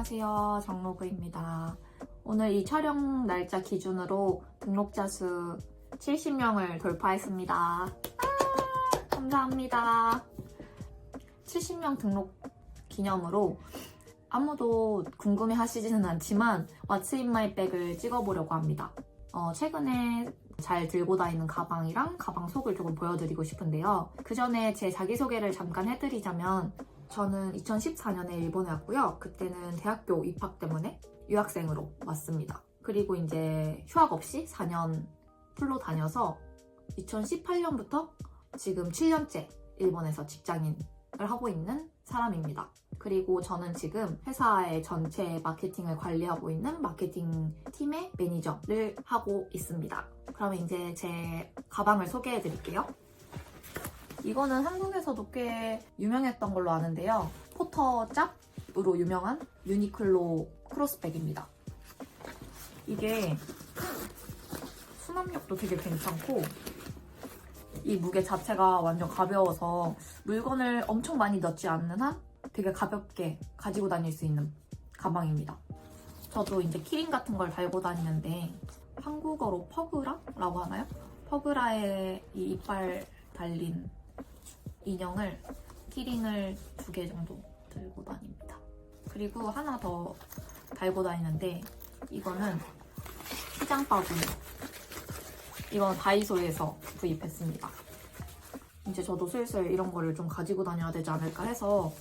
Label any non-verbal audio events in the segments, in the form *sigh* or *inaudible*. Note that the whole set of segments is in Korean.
안녕하세요. 정로그입니다. 오늘 이 촬영 날짜 기준으로 등록자 수 70명을 돌파했습니다. 아, 감사합니다. 70명 등록 기념으로 아무도 궁금해 하시지는 않지만 What's in my bag을 찍어보려고 합니다. 어, 최근에 잘 들고 다니는 가방이랑 가방 속을 조금 보여드리고 싶은데요. 그 전에 제 자기소개를 잠깐 해드리자면 저는 2014년에 일본에 왔고요. 그때는 대학교 입학 때문에 유학생으로 왔습니다. 그리고 이제 휴학 없이 4년 풀로 다녀서 2018년부터 지금 7년째 일본에서 직장인을 하고 있는 사람입니다. 그리고 저는 지금 회사의 전체 마케팅을 관리하고 있는 마케팅 팀의 매니저를 하고 있습니다. 그러면 이제 제 가방을 소개해 드릴게요. 이거는 한국에서도 꽤 유명했던 걸로 아는데요. 포터 짭으로 유명한 유니클로 크로스백입니다. 이게 수납력도 되게 괜찮고 이 무게 자체가 완전 가벼워서 물건을 엄청 많이 넣지 않는 한 되게 가볍게 가지고 다닐 수 있는 가방입니다. 저도 이제 키링 같은 걸 달고 다니는데 한국어로 퍼그라라고 하나요? 퍼그라의 이 이빨 달린 인형을 키링을 두 개 정도 들고 다닙니다. 그리고 하나 더 달고 다니는데 이거는 시장 바구니. 이건 다이소에서 구입했습니다. 이제 저도 슬슬 이런 거를 좀 가지고 다녀야 되지 않을까 해서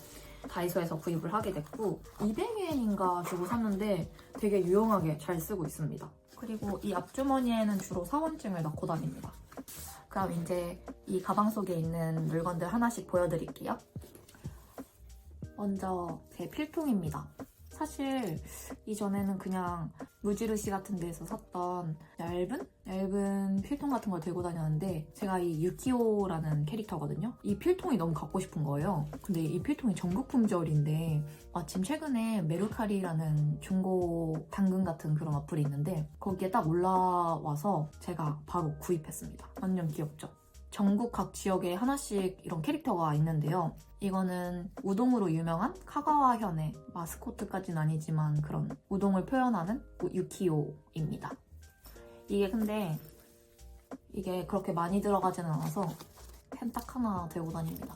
다이소에서 구입을 하게 됐고 200엔인가 주고 샀는데 되게 유용하게 잘 쓰고 있습니다. 그리고 이 앞주머니에는 주로 사원증을 넣고 다닙니다. 그럼 이제 이 가방 속에 있는 물건들 하나씩 보여드릴게요. 먼저 제 필통입니다. 사실 이전에는 그냥 무지르시 같은 데서 샀던 얇은? 얇은 필통 같은 걸 들고 다녔는데 제가 이 유키오라는 캐릭터거든요. 이 필통이 너무 갖고 싶은 거예요. 근데 이 필통이 전국 품절인데 마침 최근에 메루카리라는 중고 당근 같은 그런 어플이 있는데 거기에 딱 올라와서 제가 바로 구입했습니다. 완전 귀엽죠? 전국 각 지역에 하나씩 이런 캐릭터가 있는데요. 이거는 우동으로 유명한 카가와현의 마스코트까지는 아니지만 그런 우동을 표현하는 유키오입니다. 이게 근데 이게 그렇게 많이 들어가지는 않아서 펜 딱 하나 들고 다닙니다.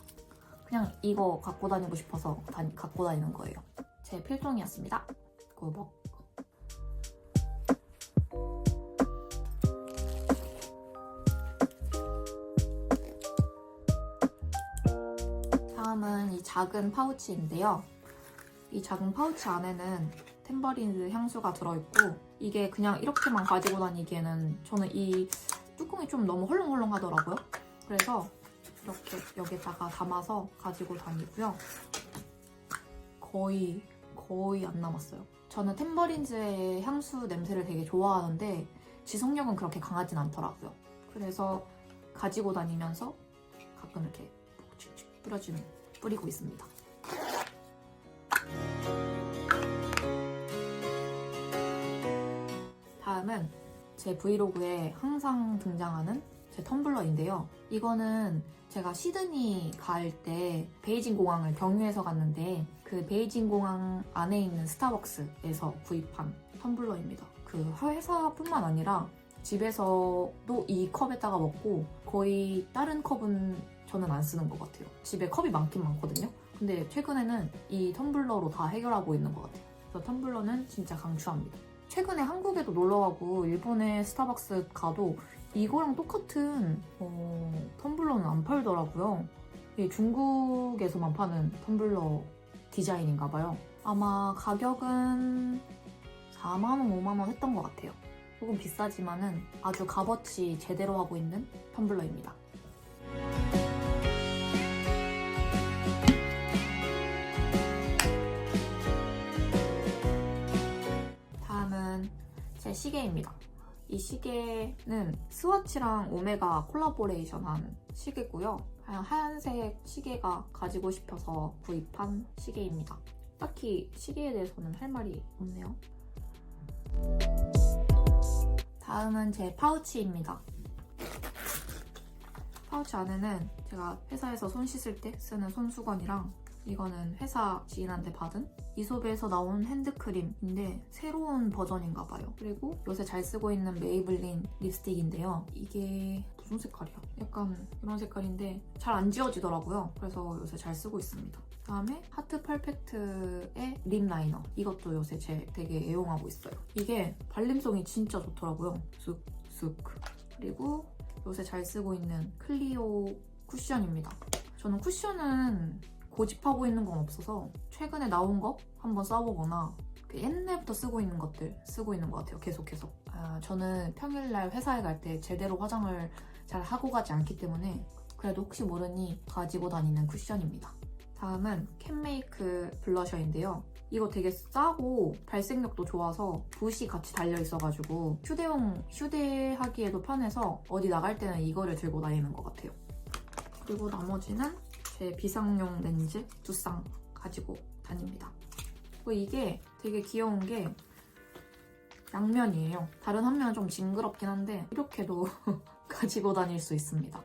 그냥 이거 갖고 다니고 싶어서 다니- 갖고 다니는 거예요. 제 필통이었습니다. 꾸벅. 다음은 이 작은 파우치인데요. 이 작은 파우치 안에는 템버린즈 향수가 들어있고 이게 그냥 이렇게만 가지고 다니기에는 저는 이 뚜껑이 좀 너무 헐렁헐렁 하더라고요. 그래서 이렇게 여기다가 담아서 가지고 다니고요. 거의 거의 안 남았어요. 저는 템버린즈의 향수 냄새를 되게 좋아하는데 지속력은 그렇게 강하진 않더라고요. 그래서 가지고 다니면서 가끔 이렇게 칙칙 뿌려주는 뿌리고 있습니다. 다음은 제 브이로그에 항상 등장하는 제 텀블러인데요. 이거는 제가 시드니 갈 때 베이징 공항을 경유해서 갔는데 그 베이징 공항 안에 있는 스타벅스에서 구입한 텀블러입니다. 그 회사뿐만 아니라 집에서도 이 컵에다가 먹고 거의 다른 컵은 저는 안 쓰는 것 같아요. 집에 컵이 많긴 많거든요. 근데 최근에는 이 텀블러로 다 해결하고 있는 것 같아요. 그래서 텀블러는 진짜 강추합니다. 최근에 한국에도 놀러 가고 일본에 스타벅스 가도 이거랑 똑같은 어, 텀블러는 안 팔더라고요. 중국에서만 파는 텀블러 디자인인가 봐요. 아마 가격은 4만원, 5만원 했던 것 같아요. 조금 비싸지만은 아주 값어치 제대로 하고 있는 텀블러입니다. 제 시계입니다. 이 시계는 스와치랑 오메가 콜라보레이션한 시계고요. 하얀색 시계가 가지고 싶어서 구입한 시계입니다. 딱히 시계에 대해서는 할 말이 없네요. 다음은 제 파우치입니다. 파우치 안에는 제가 회사에서 손 씻을 때 쓰는 손수건이랑 이거는 회사 지인한테 받은 이솝에서 나온 핸드크림인데 새로운 버전인가 봐요. 그리고 요새 잘 쓰고 있는 메이블린 립스틱인데요. 이게 무슨 색깔이야? 약간 이런 색깔인데 잘 안 지워지더라고요. 그래서 요새 잘 쓰고 있습니다. 다음에 하트 퍼펙트의 립 라이너. 이것도 요새 제 되게 애용하고 있어요. 이게 발림성이 진짜 좋더라고요. 쓱쓱. 그리고 요새 잘 쓰고 있는 클리오 쿠션입니다. 저는 쿠션은 고집하고 있는 건 없어서 최근에 나온 거 한번 써보거나 그 옛날부터 쓰고 있는 것들 쓰고 있는 것 같아요. 계속해서. 아, 저는 평일날 회사에 갈 때 제대로 화장을 잘 하고 가지 않기 때문에 그래도 혹시 모르니 가지고 다니는 쿠션입니다. 다음은 캔메이크 블러셔인데요. 이거 되게 싸고 발색력도 좋아서 붓이 같이 달려 있어가지고 휴대용 휴대하기에도 편해서 어디 나갈 때는 이거를 들고 다니는 것 같아요. 그리고 나머지는 제 비상용 렌즈 두 쌍 가지고 다닙니다. 그리고 이게 되게 귀여운 게 양면이에요. 다른 한 면은 좀 징그럽긴 한데 이렇게도 *laughs* 가지고 다닐 수 있습니다.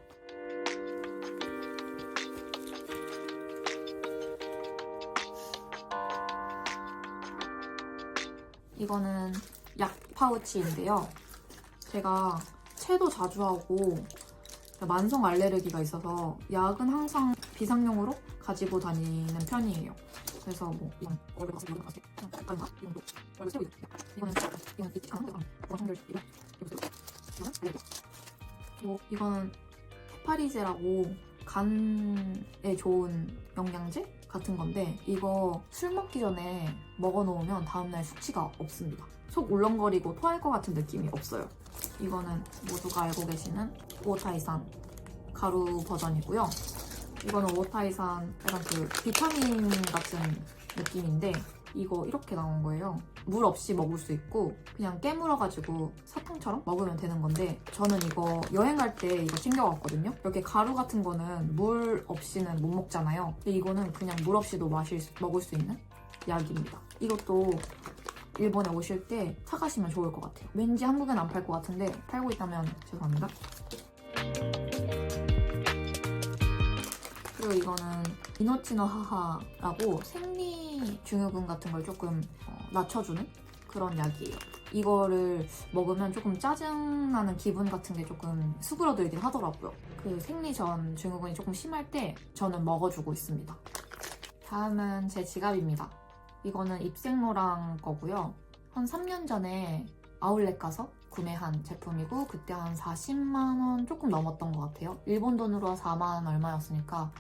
이거는 약 파우치인데요. 제가 체도 자주 하고 만성 알레르기가 있어서 약은 항상 비상용으로 가지고 다니는 편이에요. 그래서 뭐 이건 얼굴 가서 이런 가서 그냥 약간 막 이건 또 얼굴 있고 이거는 이건 이렇게 안 하고 원성별 이거 이거 이거는 알레르기 그리고 이거는 헤파리제라고 간에 좋은 영양제 같은 건데 이거 술 먹기 전에 먹어놓으면 다음날 숙취가 없습니다. 속 울렁거리고 토할 것 같은 느낌이 없어요. 이거는 모두가 알고 계시는 오타이산 가루 버전이고요. 이거는 오타이산 약간 그 비타민 같은 느낌인데 이거 이렇게 나온 거예요. 물 없이 먹을 수 있고 그냥 깨물어가지고 사탕처럼 먹으면 되는 건데 저는 이거 여행 갈 때 이거 챙겨왔거든요. 이렇게 가루 같은 거는 물 없이는 못 먹잖아요. 근데 이거는 그냥 물 없이도 마실 수- 먹을 수 있는 약입니다. 이것도 일본에 오실 때 사가시면 좋을 것 같아요. 왠지 한국엔 안 팔 것 같은데 팔고 있다면 죄송합니다. 그리고 이거는 이노치노 하하라고 생리 증후군 같은 걸 조금 어, 낮춰주는 그런 약이에요. 이거를 먹으면 조금 짜증나는 기분 같은 게 조금 수그러들긴 하더라고요. 그 생리 전 증후군이 조금 심할 때 저는 먹어주고 있습니다. 다음은 제 지갑입니다. 이거는 입생로랑 거고요. 한 3년 전에 아울렛 가서 구매한 제품이고 그때 한 40만 원 조금 넘었던 것 같아요. 일본 돈으로 4만 원 얼마였으니까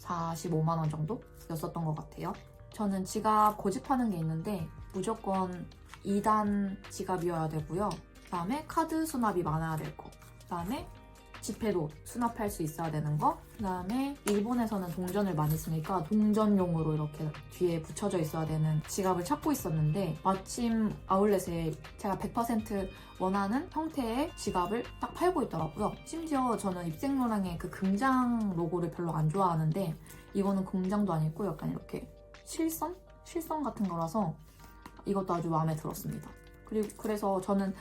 45만 원 정도였었던 것 같아요. 저는 지갑 고집하는 게 있는데 무조건 2단 지갑이어야 되고요. 그다음에 카드 수납이 많아야 될 거. 그다음에 지폐도 수납할 수 있어야 되는 거. 그 다음에 일본에서는 동전을 많이 쓰니까 동전용으로 이렇게 뒤에 붙여져 있어야 되는 지갑을 찾고 있었는데 마침 아울렛에 제가 100% 원하는 형태의 지갑을 딱 팔고 있더라고요. 심지어 저는 입생로랑의 그 금장 로고를 별로 안 좋아하는데 이거는 금장도 아니고 약간 이렇게 실선? 실선 같은 거라서 이것도 아주 마음에 들었습니다. 그리고 그래서 저는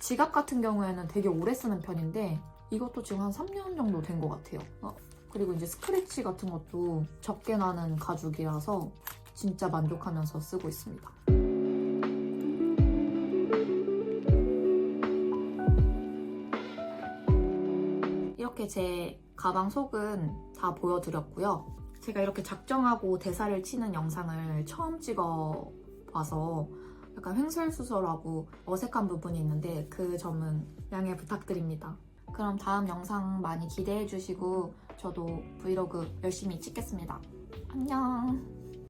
지갑 같은 경우에는 되게 오래 쓰는 편인데 이것도 지금 한 3년 정도 된 것 같아요. 어, 그리고 이제 스크래치 같은 것도 적게 나는 가죽이라서 진짜 만족하면서 쓰고 있습니다. 이렇게 제 가방 속은 다 보여드렸고요. 제가 이렇게 작정하고 대사를 치는 영상을 처음 찍어 봐서 약간 횡설수설하고 어색한 부분이 있는데 그 점은 양해 부탁드립니다. 그럼 다음 영상 많이 기대해 주시고 저도 브이로그 열심히 찍겠습니다. 안녕.